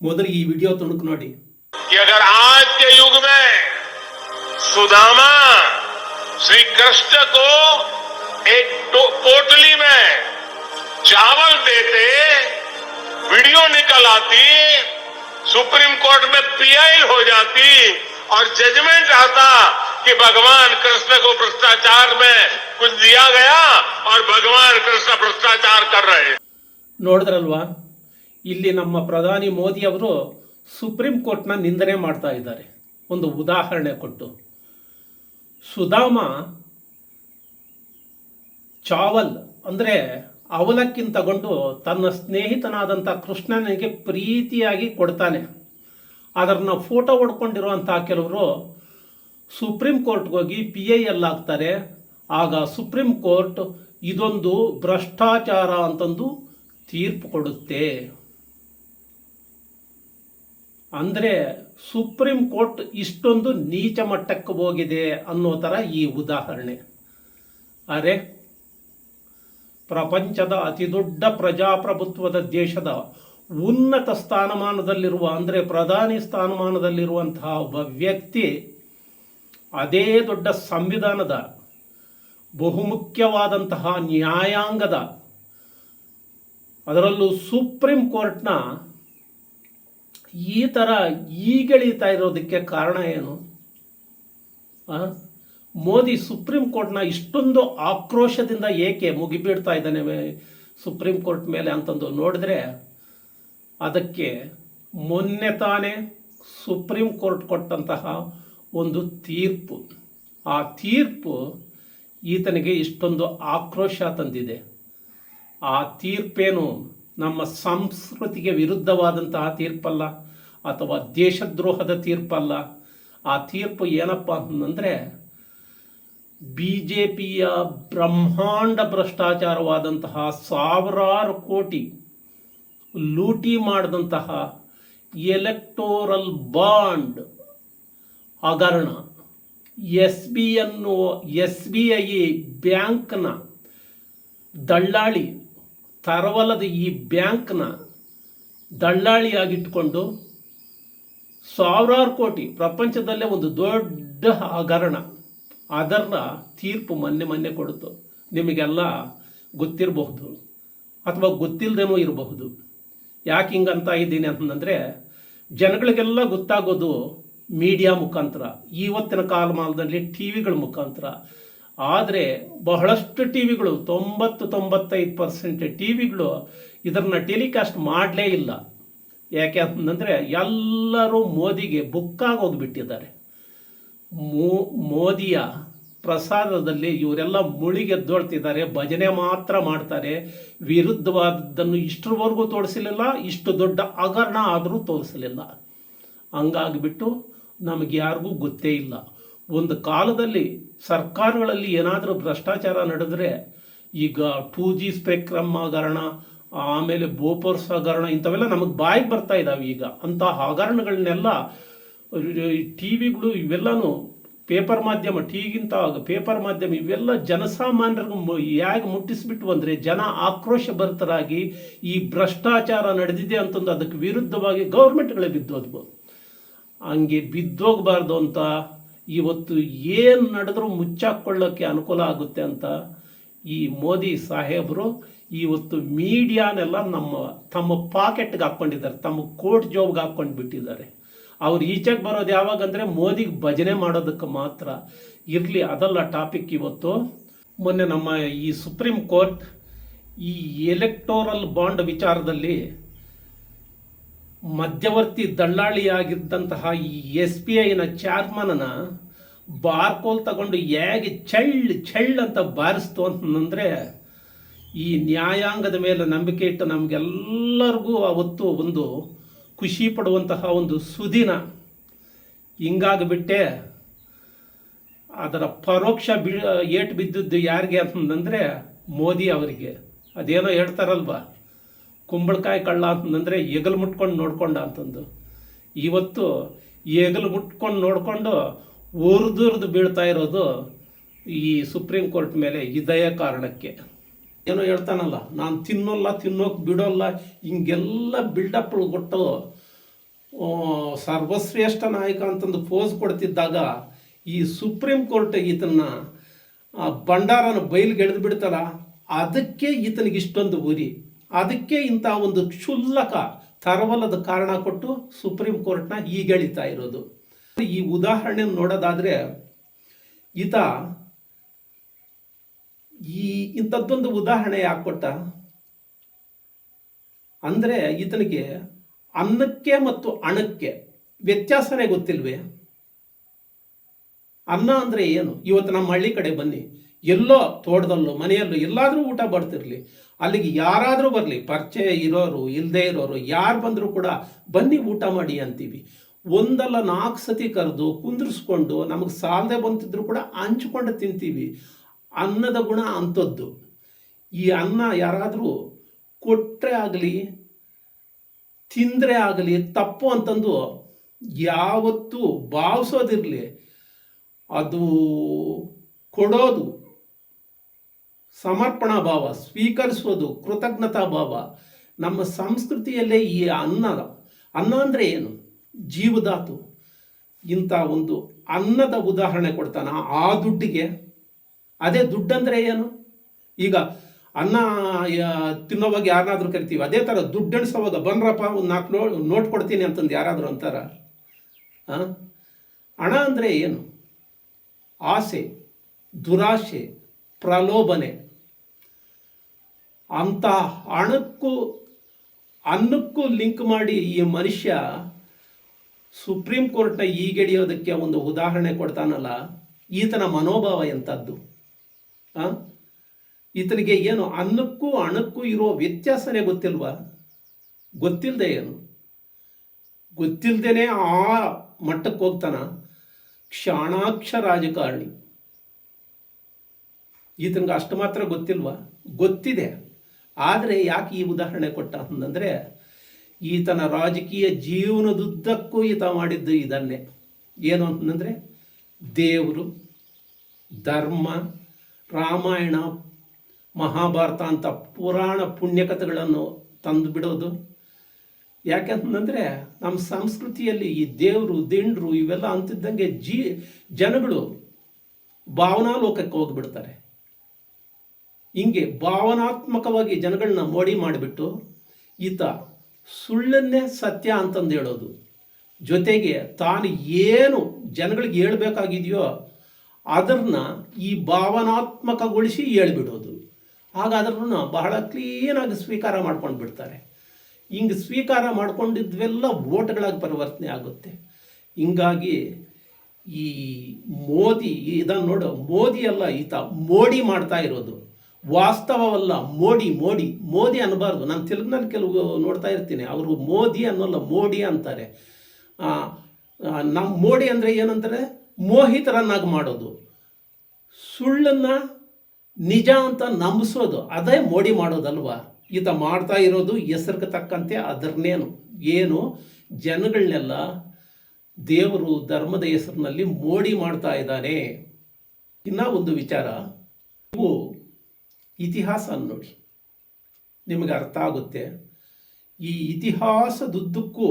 ಮೊದಲು ಈ ವಿಡಿಯೋ ತುಣುಕು ನೋಡಿ कि अगर आज के युग में सुदामा श्री कृष्ण को एक टो- पोटली में चावल देते वीडियो निकल आती सुप्रीम कोर्ट में पीआई हो जाती और जजमेंट आता कि भगवान कृष्ण को भ्रष्टाचार में कुछ दिया गया और भगवान कृष्ण भ्रष्टाचार कर रहे हैं ನೋಡಿದ್ರಲ್ವಾ ಇಲ್ಲಿ ನಮ್ಮ ಪ್ರಧಾನಿ ಮೋದಿ ಅವರು ಸುಪ್ರೀಂ ಕೋರ್ಟ್ನ ನಿಂದನೆ ಮಾಡ್ತಾ ಇದ್ದಾರೆ. ಒಂದು ಉದಾಹರಣೆ ಕೊಟ್ಟು. ಸುಧಾಮ ಚಾವಲ್ ಅಂದರೆ ಅವಲಕ್ಕಿನ ತಗೊಂಡು ತನ್ನ ಸ್ನೇಹಿತನಾದಂಥ ಕೃಷ್ಣನಿಗೆ ಪ್ರೀತಿಯಾಗಿ ಕೊಡ್ತಾನೆ. ಅದರನ್ನ ಫೋಟೋ ಹೊಡ್ಕೊಂಡಿರುವಂಥ ಕೆಲವರು ಸುಪ್ರೀಂ ಕೋರ್ಟ್ಗೆ ಹೋಗಿ ಪಿ ಐ ಎಲ್ ಆಗ್ತಾರೆ. ಆಗ ಸುಪ್ರೀಂ ಕೋರ್ಟ್ ಇದೊಂದು ಭ್ರಷ್ಟಾಚಾರ ಅಂತಂದು ತೀರ್ಪು ಕೊಡುತ್ತೆ. ಅಂದರೆ ಸುಪ್ರೀಂ ಕೋರ್ಟ್ ಇಷ್ಟೊಂದು ನೀಚ ಮಟ್ಟಕ್ಕೆ ಹೋಗಿದೆ ಅನ್ನೋ ಥರ ಈ ಉದಾಹರಣೆ. ಅರೆ, ಪ್ರಪಂಚದ ಅತಿದೊಡ್ಡ ಪ್ರಜಾಪ್ರಭುತ್ವದ ದೇಶದ ಉನ್ನತ ಸ್ಥಾನಮಾನದಲ್ಲಿರುವ, ಅಂದರೆ ಪ್ರಧಾನಿ ಸ್ಥಾನಮಾನದಲ್ಲಿರುವಂತಹ ಒಬ್ಬ ವ್ಯಕ್ತಿ ಅದೇ ದೊಡ್ಡ ಸಂವಿಧಾನದ ಬಹುಮುಖ್ಯವಾದಂತಹ ನ್ಯಾಯಾಂಗದ, ಅದರಲ್ಲೂ ಸುಪ್ರೀಂ ಕೋರ್ಟ್ನ ಈ ಥರ ಈಗೆಳೀತಾ ಇರೋದಕ್ಕೆ ಕಾರಣ ಏನು? ಮೋದಿ ಸುಪ್ರೀಂ ಕೋರ್ಟ್ನ ಇಷ್ಟೊಂದು ಆಕ್ರೋಶದಿಂದ ಏಕೆ ಮುಗಿಬೀಡ್ತಾ ಇದ್ದಾನೆ ಸುಪ್ರೀಂ ಕೋರ್ಟ್ ಮೇಲೆ ಅಂತಂದು ನೋಡಿದ್ರೆ ಅದಕ್ಕೆ ಮೊನ್ನೆ ತಾನೇ ಸುಪ್ರೀಂ ಕೋರ್ಟ್ ಕೊಟ್ಟಂತಹ ಒಂದು ತೀರ್ಪು. ಆ ತೀರ್ಪು ಈತನಿಗೆ ಇಷ್ಟೊಂದು ಆಕ್ರೋಶ ತಂದಿದೆ. ಆ ತೀರ್ಪೇನು ನಮ್ಮ ಸಂಸ್ಕೃತಿಗೆ ವಿರುದ್ಧವಾದಂತಹ ತೀರ್ಪಲ್ಲ? ಅಥವಾ ದೇಶದ್ರೋಹದ ತೀರ್ಪಲ್ಲ? ಆ ತೀರ್ಪು ಏನಪ್ಪ ಅಂತಂದರೆ ಬಿ ಜೆ ಪಿಯ ಬ್ರಹ್ಮಾಂಡ ಭ್ರಷ್ಟಾಚಾರವಾದಂತಹ ಸಾವಿರಾರು ಕೋಟಿ ಲೂಟಿ ಮಾಡಿದಂತಹ ಎಲೆಕ್ಟೋರಲ್ ಬಾಂಡ್ ಹಗರಣ, ಎಸ್ ಬಿ ಅನ್ನುವ ಎಸ್ ಬಿ ಐ ಬ್ಯಾಂಕ್ನ ದಳ್ಳಾಳಿ ತರವಲದ ಈ ಬ್ಯಾಂಕ್ನ ದಳ್ಳಾಳಿಯಾಗಿಟ್ಟುಕೊಂಡು ಸಾವಿರಾರು ಕೋಟಿ, ಪ್ರಪಂಚದಲ್ಲೇ ಒಂದು ದೊಡ್ಡ ಹಗರಣ ಅದರ ತೀರ್ಪು ಮೊನ್ನೆ ಮೊನ್ನೆ ಕೊಡ್ತು ನಿಮಗೆಲ್ಲ ಗೊತ್ತಿರಬಹುದು ಅಥವಾ ಗೊತ್ತಿಲ್ಲದೇನೂ ಇರಬಹುದು. ಯಾಕೆ ಹಿಂಗಂತ ಇದ್ದೀನಿ ಅಂತಂದರೆ, ಜನಗಳಿಗೆಲ್ಲ ಗೊತ್ತಾಗೋದು ಮೀಡಿಯಾ ಮುಖಾಂತರ ಇವತ್ತಿನ ಕಾಲಮಾನದಲ್ಲಿ ಟಿ ವಿಗಳ ಮುಖಾಂತರ ಆದರೆ ಬಹಳಷ್ಟು ಟಿ ವಿಗಳು ತೊಂಬತ್ತು, ತೊಂಬತ್ತೈದು ಪರ್ಸೆಂಟ್ ಟಿ ವಿಗಳು ಇದನ್ನು ಟೆಲಿಕಾಸ್ಟ್ ಮಾಡಲೇ ಇಲ್ಲ. ಯಾಕೆ ಅಂತಂದರೆ ಎಲ್ಲರೂ ಮೋದಿಗೆ ಬುಕ್ಕಾಗಿ ಹೋಗಿಬಿಟ್ಟಿದ್ದಾರೆ ಮೋ, ಮೋದಿಯ ಪ್ರಸಾದದಲ್ಲಿ ಇವರೆಲ್ಲ ಮುಳುಗೆದ್ದೋಳ್ತಿದ್ದಾರೆ, ಭಜನೆ ಮಾತ್ರ ಮಾಡ್ತಾರೆ. ವಿರುದ್ಧವಾದದ್ದನ್ನು ಇಷ್ಟರವರೆಗೂ ತೋರಿಸಲಿಲ್ಲ, ಇಷ್ಟು ದೊಡ್ಡ ಹಗರಣ ಆದರೂ ತೋರಿಸಲಿಲ್ಲ. ಹಂಗಾಗಿಬಿಟ್ಟು ನಮಗೆ ಯಾರಿಗೂ ಗೊತ್ತೇ ಇಲ್ಲ. ಒಂದು ಕಾಲದಲ್ಲಿ ಸರ್ಕಾರಗಳಲ್ಲಿ ಏನಾದರೂ ಭ್ರಷ್ಟಾಚಾರ ನಡೆದರೆ ಈಗ ಟೂ ಜಿ ಸ್ಪೆಕ್ರಮ್ ಹಗರಣ ಆಮೇಲೆ ಬೋಪರ್ಸ್ ಹಗರಣ ಇಂಥವೆಲ್ಲ ನಮಗೆ ಬಾಯಿಗೆ ಬರ್ತಾ ಇದ್ದಾವೆ ಈಗ. ಅಂಥ ಹಗರಣಗಳನ್ನೆಲ್ಲ ಟಿ ವಿಗಳು ಇವೆಲ್ಲನೂ ಪೇಪರ್ ಮಾಧ್ಯಮ ಟೀಗಿಂತ ಪೇಪರ್ ಮಾಧ್ಯಮ ಇವೆಲ್ಲ ಜನಸಾಮಾನ್ಯರಿಗೂ ಮು- ಹೇಗೆ ಮುಟ್ಟಿಸ್ಬಿಟ್ಟು ಅಂದರೆ ಜನ ಆಕ್ರೋಶ ಭರಿತರಾಗಿ ಈ ಭ್ರಷ್ಟಾಚಾರ ನಡೆದಿದೆ ಅಂತಂದು ಅದಕ್ಕೆ ವಿರುದ್ಧವಾಗಿ ಗೌರ್ಮೆಂಟ್ಗಳೇ ಬಿದ್ದೋದ್ಬೋದು ಹಂಗೆ ಬಿದ್ದೋಗಬಾರ್ದು ಅಂತ ಇವತ್ತು ಏನು ನಡೆದರೂ ಮುಚ್ಚಾಕೊಳ್ಳೋಕ್ಕೆ ಅನುಕೂಲ ಆಗುತ್ತೆ ಅಂತ ಈ ಮೋದಿ ಸಾಹೇಬರು ಇವತ್ತು ಮೀಡಿಯಾನೆಲ್ಲ ನಮ್ಮ, ತಮ್ಮ ಪಾಕೆಟ್ಗೆ ಹಾಕ್ಕೊಂಡಿದ್ದಾರೆ, ತಮ್ಮ ಕೋಟ್ ಜಾಬ್ಗೆ ಹಾಕ್ಕೊಂಡು ಬಿಟ್ಟಿದ್ದಾರೆ. ಅವ್ರು ಈಚೆಗೆ ಬರೋದು ಯಾವಾಗಂದರೆ ಮೋದಿಗೆ ಭಜನೆ ಮಾಡೋದಕ್ಕೆ ಮಾತ್ರ. ಇರಲಿ, ಅದಲ್ಲ ಟಾಪಿಕ್ ಇವತ್ತು. ಮೊನ್ನೆ ನಮ್ಮ ಈ ಸುಪ್ರೀಂ ಕೋರ್ಟ್ ಈ ಎಲೆಕ್ಟೋರಲ್ ಬಾಂಡ್ ವಿಚಾರದಲ್ಲಿ ಮಧ್ಯವರ್ತಿ ದಳ್ಳಾಳಿಯಾಗಿದ್ದಂತಹ ಈ ಎಸ್ ಬಿ ಐನ ಚೇರ್ಮನ್ನ ಬಾರ್ಕೋಲ್ ತಗೊಂಡು ಹೇಗೆ ಚಳ್ಳ ಚಳ್ಳ ಅಂತ ಬಾರಿಸ್ತು ಅಂತಂದರೆ ಈ ನ್ಯಾಯಾಂಗದ ಮೇಲೆ ನಂಬಿಕೆ ಇಟ್ಟು ನಮಗೆಲ್ಲರಿಗೂ ಅವತ್ತು ಒಂದು ಖುಷಿ ಪಡುವಂತಹ ಒಂದು ಸುದಿನ. ಹಿಂಗಾಗಿಬಿಟ್ಟೆ. ಅದರ ಪರೋಕ್ಷ ಬಿ ಏಟು ಬಿದ್ದದ್ದು ಯಾರಿಗೆ ಅಂತಂದರೆ ಮೋದಿ ಅವರಿಗೆ. ಅದೇನೋ ಹೇಳ್ತಾರಲ್ವ? ಕುಂಬಳಕಾಯಿ ಕಳ್ಳ ಅಂತಂದರೆ ಎಗಲು ಮುಟ್ಕೊಂಡು ನೋಡ್ಕೊಂಡ ಅಂತಂದು. ಇವತ್ತು ಹೆಗಲು ಮುಟ್ಕೊಂಡು ನೋಡಿಕೊಂಡು ಉರ್ದುರ್ದು ಬೀಳ್ತಾ ಇರೋದು ಈ ಸುಪ್ರೀಂ ಕೋರ್ಟ್ ಮೇಲೆ ಇದಯ ಕಾರಣಕ್ಕೆ. ಏನೋ ಹೇಳ್ತಾನಲ್ಲ, ನಾನು ತಿನ್ನೋಲ್ಲ, ತಿನ್ನೋಕೆ ಬಿಡೋಲ್ಲ, ಹಿಂಗೆಲ್ಲ ಬಿಲ್ಡಪ್ ಕೊಟ್ಟು ಸರ್ವಶ್ರೇಷ್ಠ ನಾಯಕ ಅಂತಂದು ಪೋಸ್ ಕೊಡ್ತಿದ್ದಾಗ ಈ ಸುಪ್ರೀಂ ಕೋರ್ಟ್ ಈತನ ಭಂಡಾರನ ಬಯಲಿಗೆಳೆದು ಬಿಡ್ತಾರ? ಅದಕ್ಕೆ ಈತನಿಗೆ ಇಷ್ಟೊಂದು ಉರಿ. ಅದಕ್ಕೆ ಇಂಥ ಒಂದು ಕ್ಷುಲ್ಲಕ ತರವಲ್ಲದ ಕಾರಣ ಕೊಟ್ಟು ಸುಪ್ರೀಂ ಕೋರ್ಟ್ನ ಈಗೆಳಿತಾ ಇರೋದು. ಈ ಉದಾಹರಣೆ ನೋಡೋದಾದ್ರೆ, ಈತ ಈ ಇಂಥದ್ದೊಂದು ಉದಾಹರಣೆ ಯಾಕೆ ಕೊಟ್ಟ? ಅಂದರೆ ಈತನಿಗೆ ಅನ್ನಕ್ಕೆ ಮತ್ತು ಅಣಕ್ಕೆ ವ್ಯತ್ಯಾಸನೇ ಗೊತ್ತಿಲ್ವೇ? ಅನ್ನ ಅಂದರೆ ಏನು? ಇವತ್ತು ನಮ್ಮ ಹಳ್ಳಿ ಕಡೆ ಬನ್ನಿ. ಎಲ್ಲೋ ತೋಟದಲ್ಲೋ, ಮನೆಯಲ್ಲೋ ಎಲ್ಲಾದರೂ ಊಟ ಬರ್ತಿರಲಿ. ಅಲ್ಲಿಗೆ ಯಾರಾದರೂ ಬರಲಿ, ಪರಿಚಯ ಇರೋರು ಇಲ್ಲದೆ ಇರೋರು, ಯಾರು ಬಂದರೂ ಕೂಡ ಬನ್ನಿ ಊಟ ಮಾಡಿ ಅಂತೀವಿ. ಒಂದಲ್ಲ ನಾಲ್ಕು ಸತಿ ಕರೆದು ಕುಂದಿರಿಸ್ಕೊಂಡು ನಮಗೆ ಸಾಲದೆ ಬಂತಿದ್ರು ಕೂಡ ಹಂಚ್ಕೊಂಡು ತಿಂತೀವಿ. ಅನ್ನದ ಗುಣ ಅಂಥದ್ದು. ಈ ಅನ್ನ ಯಾರಾದರೂ ಕೊಟ್ಟರೆ ಆಗಲಿ, ತಿಂದರೆ ಆಗಲಿ, ತಪ್ಪು ಅಂತಂದು ಯಾವತ್ತೂ ಭಾವಿಸೋದಿರಲಿ. ಅದು ಕೊಡೋದು. ಸಮರ್ಪಣಾ ಭಾವ ಸ್ವೀಕರಿಸೋದು ಕೃತಜ್ಞತಾ ಭಾವ ನಮ್ಮ ಸಂಸ್ಕೃತಿಯಲ್ಲೇ ಈ ಅನ್ನ ಅನ್ನ ಅಂದರೆ ಏನು? ಜೀವಧಾತು. ಇಂಥ ಒಂದು ಅನ್ನದ ಉದಾಹರಣೆ ಕೊಡ್ತಾನೆ ಆ ದುಡ್ಡಿಗೆ. ಅದೇ ದುಡ್ಡಂದರೆ ಏನು? ಈಗ ಅನ್ನ ತಿನ್ನೋವಾಗ ಯಾರನ್ನಾದ್ರೂ ಕರಿತೀವಿ. ಅದೇ ಥರ ದುಡ್ಡು ಎಣಿಸೋವಾಗ ಬನ್ರಪ್ಪ, ಒಂದು ನಾಲ್ಕು ನೋ, ನೋಟ್ ಕೊಡ್ತೀನಿ ಅಂತಂದು ಯಾರಾದರೂ ಅಂತಾರ? ಹಣ ಅಂದರೆ ಏನು? ಆಸೆ ದುರಾಶೆ ಪ್ರಲೋಭನೆ. ಅಂತ ಹಣಕ್ಕೂ ಅನ್ನಕ್ಕೂ ಲಿಂಕ್ ಮಾಡಿ ಈ ಮನುಷ್ಯ ಸುಪ್ರೀಂ ಕೋರ್ಟ್ನ ಈಗೆಡಿಯೋದಕ್ಕೆ ಒಂದು ಉದಾಹರಣೆ ಕೊಡ್ತಾನಲ್ಲ, ಈತನ ಮನೋಭಾವ ಎಂಥದ್ದು? ಈತನಿಗೆ ಏನು ಅನ್ನಕ್ಕೂ ಹಣಕ್ಕೂ ಇರೋ ವ್ಯತ್ಯಾಸನೇ ಗೊತ್ತಿಲ್ವಾ? ಗೊತ್ತಿಲ್ಲದೆ ಏನು? ಗೊತ್ತಿಲ್ಲದೇನೆ ಆ ಮಟ್ಟಕ್ಕೆ ಹೋಗ್ತಾನ ಕ್ಷಾಣಾಕ್ಷ ರಾಜಕಾರಣಿ ಈತನಿಗೆ ಅಷ್ಟು ಮಾತ್ರ ಗೊತ್ತಿಲ್ವಾ? ಗೊತ್ತಿದೆ. ಆದರೆ ಯಾಕೆ ಈ ಉದಾಹರಣೆ ಕೊಟ್ಟ ಅಂತಂದರೆ, ಈತನ ರಾಜಕೀಯ ಜೀವನದುದ್ದಕ್ಕೂ ಈತ ಮಾಡಿದ್ದು ಇದನ್ನೇ. ಏನು ಅಂತಂದರೆ, ದೇವರು, ಧರ್ಮ, ರಾಮಾಯಣ, ಮಹಾಭಾರತ ಅಂತ ಪುರಾಣ ಪುಣ್ಯಕಥೆಗಳನ್ನು ತಂದು ಬಿಡೋದು. ಯಾಕೆಂತಂದರೆ ನಮ್ಮ ಸಂಸ್ಕೃತಿಯಲ್ಲಿ ಈ ದೇವರು, ದಿಂಡ್ರು ಇವೆಲ್ಲ ಅಂತಿದ್ದಂಗೆ ಜೀ ಜನಗಳು ಭಾವನಾ ಲೋಕಕ್ಕೆ ಹೋಗ್ಬಿಡ್ತಾರೆ. ಹಿಂಗೆ ಭಾವನಾತ್ಮಕವಾಗಿ ಜನಗಳನ್ನ ಮೋಡಿ ಮಾಡಿಬಿಟ್ಟು ಈತ ಸುಳ್ಳನ್ನೇ ಸತ್ಯ ಅಂತಂದು ಹೇಳೋದು. ಜೊತೆಗೆ ತಾನು ಏನು ಜನಗಳಿಗೆ ಹೇಳಬೇಕಾಗಿದೆಯೋ ಅದನ್ನ ಈ ಭಾವನಾತ್ಮಕಗೊಳಿಸಿ ಹೇಳ್ಬಿಡೋದು. ಆಗ ಅದನ್ನು ಬಹಳ ಕ್ಲೀನಾಗಿ ಸ್ವೀಕಾರ ಮಾಡ್ಕೊಂಡು ಬಿಡ್ತಾರೆ. ಹಿಂಗೆ ಸ್ವೀಕಾರ ಮಾಡ್ಕೊಂಡಿದ್ವೆಲ್ಲ ಓಟ್ಗಳಾಗಿ ಪರಿವರ್ತನೆ ಆಗುತ್ತೆ. ಹಿಂಗಾಗಿ ಈ ಮೋದಿ ಇದನ್ನು ನೋಡು, ಮೋದಿ ಅಲ್ಲ ಈತ ಮೋಡಿ ಮಾಡ್ತಾ ಇರೋದು. ವಾಸ್ತವವಲ್ಲ, ಮೋಡಿ ಮೋಡಿ, ಮೋದಿ ಅನ್ನಬಾರ್ದು. ನಾನು ತೆಲುಗಿನಲ್ಲಿ ಕೆಲವು ನೋಡ್ತಾ ಇರ್ತೀನಿ. ಅವರು ಮೋದಿ ಅನ್ನೋಲ್ಲ, ಮೋಡಿ ಅಂತಾರೆ. ನಮ್ಮ ಮೋಡಿ ಅಂದರೆ ಏನಂತಾರೆ? ಮೋಹಿತರನ್ನಾಗಿ ಮಾಡೋದು. ಸುಳ್ಳನ್ನು ನಿಜ ಅಂತ ನಂಬಿಸೋದು. ಅದೇ ಮೋಡಿ ಮಾಡೋದಲ್ವಾ? ಈತ ಮಾಡ್ತಾ ಇರೋದು ಹೆಸರಿಗೆ ತಕ್ಕಂತೆ ಅದರನ್ನೇನು ಏನು? ಜನಗಳನ್ನೆಲ್ಲ ದೇವರು ಧರ್ಮದ ಹೆಸರಿನಲ್ಲಿ ಮೋಡಿ ಮಾಡ್ತಾ ಇದ್ದಾನೆ. ಇನ್ನೂ ಒಂದು ವಿಚಾರ. ನೀವು ಇತಿಹಾಸ ನೋಡಿ. ನಿಮಗೆ ಅರ್ಥ ಆಗುತ್ತೆ, ಈ ಇತಿಹಾಸದುದ್ದಕ್ಕೂ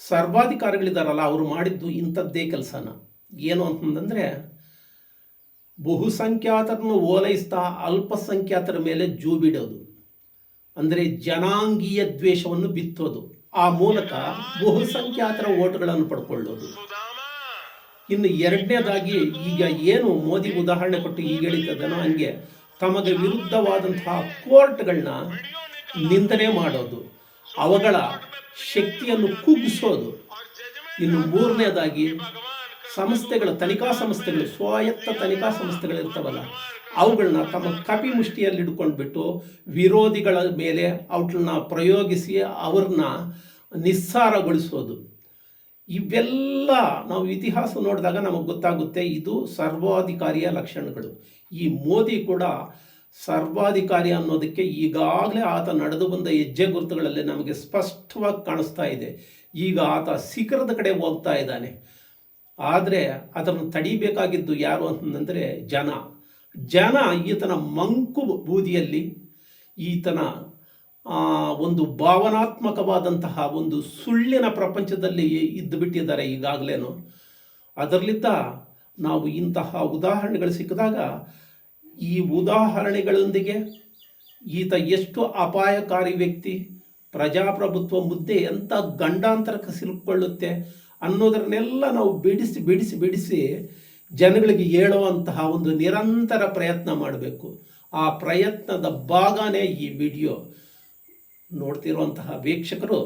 ಸರ್ವಾಧಿಕಾರಿಗಳಿದ್ದಾರಲ್ಲ ಅವರು ಮಾಡಿದ್ದು ಇಂಥದ್ದೇ ಕೆಲಸನ. ಏನು ಅಂತಂದರೆ, ಬಹುಸಂಖ್ಯಾತರನ್ನು ಓಲೈಸ್ತಾ ಅಲ್ಪಸಂಖ್ಯಾತರ ಮೇಲೆ ಜೂಬಿಡೋದು ಅಂದರೆ ಜನಾಂಗೀಯ ದ್ವೇಷವನ್ನು ಬಿತ್ತೋದು. ಆ ಮೂಲಕ ಬಹುಸಂಖ್ಯಾತರ ಓಟ್ಗಳನ್ನು ಪಡ್ಕೊಳ್ಳೋದು. ಇನ್ನು ಎರಡನೇದಾಗಿ ಈಗ ಏನು ಮೋದಿ ಉದಾಹರಣೆ ಕೊಟ್ಟು ಈಗ ಹೇಳಿದ್ದನ್ನು ಹಂಗೆ ತಮಗೆ ವಿರುದ್ಧವಾದಂತಹ ಕೋರ್ಟ್ಗಳನ್ನ ನಿಂದನೆ ಮಾಡೋದು, ಅವುಗಳ ಶಕ್ತಿಯನ್ನು ಕುಗ್ಗಿಸೋದು. ಇನ್ನು ಮೂರನೇದಾಗಿ, ಸಂಸ್ಥೆಗಳ ತನಿಖಾ ಸಂಸ್ಥೆಗಳು, ಸ್ವಾಯತ್ತ ತನಿಖಾ ಸಂಸ್ಥೆಗಳಿರ್ತವಲ್ಲ ಅವುಗಳನ್ನ ತಮ್ಮ ಕಪಿ ಮುಷ್ಟಿಯಲ್ಲಿ ಹಿಡ್ಕೊಂಡ್ಬಿಟ್ಟು ವಿರೋಧಿಗಳ ಮೇಲೆ ಅವುಗಳನ್ನ ಪ್ರಯೋಗಿಸಿ ಅವ್ರನ್ನ ನಿಸ್ಸಾರಗೊಳಿಸೋದು. ಇವೆಲ್ಲ ನಾವು ಇತಿಹಾಸ ನೋಡಿದಾಗ ನಮಗೆ ಗೊತ್ತಾಗುತ್ತೆ ಇದು ಸರ್ವಾಧಿಕಾರಿಯ ಲಕ್ಷಣಗಳು. ಈ ಮೋದಿ ಕೂಡ ಸರ್ವಾಧಿಕಾರಿ ಅನ್ನೋದಕ್ಕೆ ಈಗಾಗಲೇ ಆತ ನಡೆದು ಬಂದ ಹೆಜ್ಜೆ ಗುರುತುಗಳಲ್ಲಿ ನಮಗೆ ಸ್ಪಷ್ಟವಾಗಿ ಕಾಣಿಸ್ತಾ ಇದೆ. ಈಗ ಆತ ಶಿಖರದ ಕಡೆ ಹೋಗ್ತಾ ಇದ್ದಾನೆ. ಆದರೆ ಅದನ್ನು ತಡಿಬೇಕಾಗಿದ್ದು ಯಾರು ಅಂತಂದರೆ ಜನ. ಜನ ಈತನ ಮಂಕು ಬೂದಿಯಲ್ಲಿ ಈತನ ಒಂದು ಭಾವನಾತ್ಮಕವಾದಂತಹ ಒಂದು ಸುಳ್ಳಿನ ಪ್ರಪಂಚದಲ್ಲಿ ಇದ್ದು ಬಿಟ್ಟಿದ್ದಾರೆ ಈಗಾಗಲೇನು. ಅದರಲ್ಲಿದ್ದ ನಾವು ಇಂತಹ ಉದಾಹರಣೆಗಳು ಸಿಕ್ಕಿದಾಗ ಈ ಉದಾಹರಣೆಗಳೊಂದಿಗೆ ಈತ ಎಷ್ಟು ಅಪಾಯಕಾರಿ ವ್ಯಕ್ತಿ, ಪ್ರಜಾಪ್ರಭುತ್ವ ಮುದ್ದೆ ಎಂಥ ಗಂಡಾಂತರಕ್ಕೆ ಸಿಲುಕೊಳ್ಳುತ್ತೆ ಅನ್ನೋದನ್ನೆಲ್ಲ ನಾವು ಬಿಡಿಸಿ ಬಿಡಿಸಿ ಬಿಡಿಸಿ ಜನಗಳಿಗೆ ಹೇಳುವಂತಹ ಒಂದು ನಿರಂತರ ಪ್ರಯತ್ನ ಮಾಡಬೇಕು. ಆ ಪ್ರಯತ್ನದ ಭಾಗನೇ ಈ ವಿಡಿಯೋ. ನೋಡ್ತಿರುವಂತಹ ವೀಕ್ಷಕರು,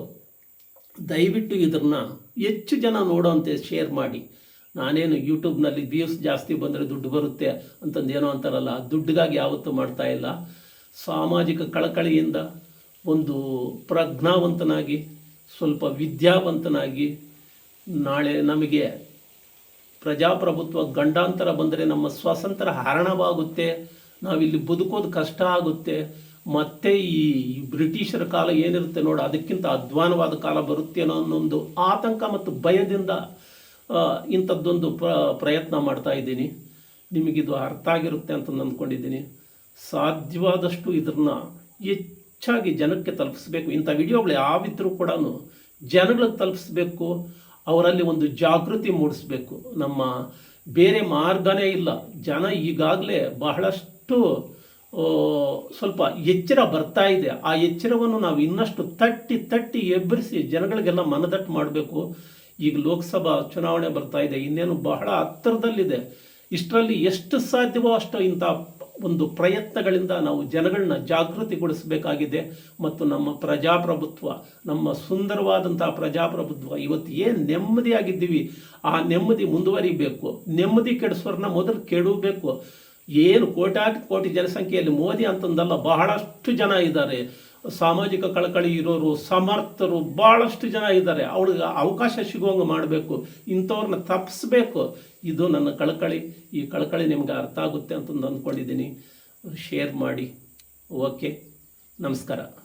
ದಯವಿಟ್ಟು ಇದನ್ನು ಹೆಚ್ಚು ಜನ ನೋಡೋಂತೆ ಶೇರ್ ಮಾಡಿ. ನಾನೇನು ಯೂಟ್ಯೂಬ್ನಲ್ಲಿ ವ್ಯೂಸ್ ಜಾಸ್ತಿ ಬಂದರೆ ದುಡ್ಡು ಬರುತ್ತೆ ಅಂತಂದೇನೋ ಅಂತಾರಲ್ಲ ದುಡ್ಡಿಗಾಗಿ ಯಾವತ್ತೂ ಮಾಡ್ತಾ ಇಲ್ಲ. ಸಾಮಾಜಿಕ ಕಳಕಳಿಯಿಂದ ಒಂದು ಪ್ರಜ್ಞಾವಂತನಾಗಿ, ಸ್ವಲ್ಪ ವಿದ್ಯಾವಂತನಾಗಿ ನಾಳೆ ನಮಗೆ ಪ್ರಜಾಪ್ರಭುತ್ವ ಗಂಡಾಂತರ ಬಂದರೆ ನಮ್ಮ ಸ್ವಾತಂತ್ರ್ಯ ಹರಣವಾಗುತ್ತೆ, ನಾವಿಲ್ಲಿ ಬದುಕೋದು ಕಷ್ಟ ಆಗುತ್ತೆ ಮತ್ತೆ ಈ ಬ್ರಿಟಿಷರ ಕಾಲ ಏನಿರುತ್ತೆ ನೋಡು, ಅದಕ್ಕಿಂತ ಅಧ್ವಾನವಾದ ಕಾಲ ಬರುತ್ತೆ ಅನ್ನೋ ಒಂದು ಆತಂಕ ಮತ್ತು ಭಯದಿಂದ ಇಂಥದ್ದೊಂದು ಪ್ರ, ಪ್ರಯತ್ನ ಮಾಡ್ತಾ ಇದ್ದೀನಿ. ನಿಮಗಿದು ಅರ್ಥ ಆಗಿರುತ್ತೆ ಅಂತ ಅಂದ್ಕೊಂಡಿದ್ದೀನಿ ಸಾಧ್ಯವಾದಷ್ಟು ಇದನ್ನ ಹೆಚ್ಚಾಗಿ ಜನಕ್ಕೆ ತಲುಪಿಸ್ಬೇಕು. ಇಂಥ ವಿಡಿಯೋಗಳು ಯಾವಿದ್ರೂ ಕೂಡ ಜನಗಳಿಗೆ ತಲುಪಿಸ್ಬೇಕು, ಅವರಲ್ಲಿ ಒಂದು ಜಾಗೃತಿ ಮೂಡಿಸ್ಬೇಕು. ನಮ್ಮ ಬೇರೆ ಮಾರ್ಗನೇ ಇಲ್ಲ. ಜನ ಈಗಾಗಲೇ ಬಹಳಷ್ಟು ಸ್ವಲ್ಪ ಎಚ್ಚರ ಬರ್ತಾ ಇದೆ. ಆ ಎಚ್ಚರವನ್ನು ನಾವು ಇನ್ನಷ್ಟು ತಟ್ಟಿ ತಟ್ಟಿ ಎಬ್ಬರಿಸಿ ಜನಗಳಿಗೆಲ್ಲ ಮನದಟ್ಟು ಮಾಡಬೇಕು. ಈಗ ಲೋಕಸಭಾ ಚುನಾವಣೆ ಬರ್ತಾ ಇದೆ. ಇನ್ನೇನು ಬಹಳ ಹತ್ತಿರದಲ್ಲಿದೆ. ಇಷ್ಟರಲ್ಲಿ ಎಷ್ಟು ಸಾಧ್ಯವೋ ಅಷ್ಟು ಇಂಥ ಒಂದು ಪ್ರಯತ್ನಗಳಿಂದ ನಾವು ಜನಗಳನ್ನ ಜಾಗೃತಿಗೊಳಿಸಬೇಕಾಗಿದೆ. ಮತ್ತು ನಮ್ಮ ಪ್ರಜಾಪ್ರಭುತ್ವ, ನಮ್ಮ ಸುಂದರವಾದಂತಹ ಪ್ರಜಾಪ್ರಭುತ್ವ ಇವತ್ತು ಏನು ನೆಮ್ಮದಿಯಾಗಿದ್ದೀವಿ. ಆ ನೆಮ್ಮದಿ ಮುಂದುವರಿಬೇಕು. ನೆಮ್ಮದಿ ಕೆಡಿಸೋರನ್ನ ಮೊದಲು ಕೆಡಬೇಕು ಏನು ಕೋಟ್ಯಾಟ್ ಕೋಟಿ ಜನಸಂಖ್ಯೆಯಲ್ಲಿ ಮೋದಿ ಅಂತಂದಲ್ಲ ಬಹಳಷ್ಟು ಜನ ಇದ್ದಾರೆ. ಸಾಮಾಜಿಕ ಕಳಕಳಿ ಇರೋರು, ಸಮರ್ಥರು ಭಾಳಷ್ಟು ಜನ ಇದ್ದಾರೆ. ಅವಳಿಗೆ ಅವಕಾಶ ಸಿಗುವಂಗೆ ಮಾಡಬೇಕು. ಇಂಥವ್ರನ್ನ ತಪ್ಪಿಸ್ಬೇಕು ಇದು ನನ್ನ ಕಳಕಳಿ. ಈ ಕಳಕಳಿ ನಿಮ್ಗೆ ಅರ್ಥ ಆಗುತ್ತೆ ಅಂತಂದು ಅಂದ್ಕೊಂಡಿದ್ದೀನಿ. ಶೇರ್ ಮಾಡಿ. ಓಕೆ. ನಮಸ್ಕಾರ.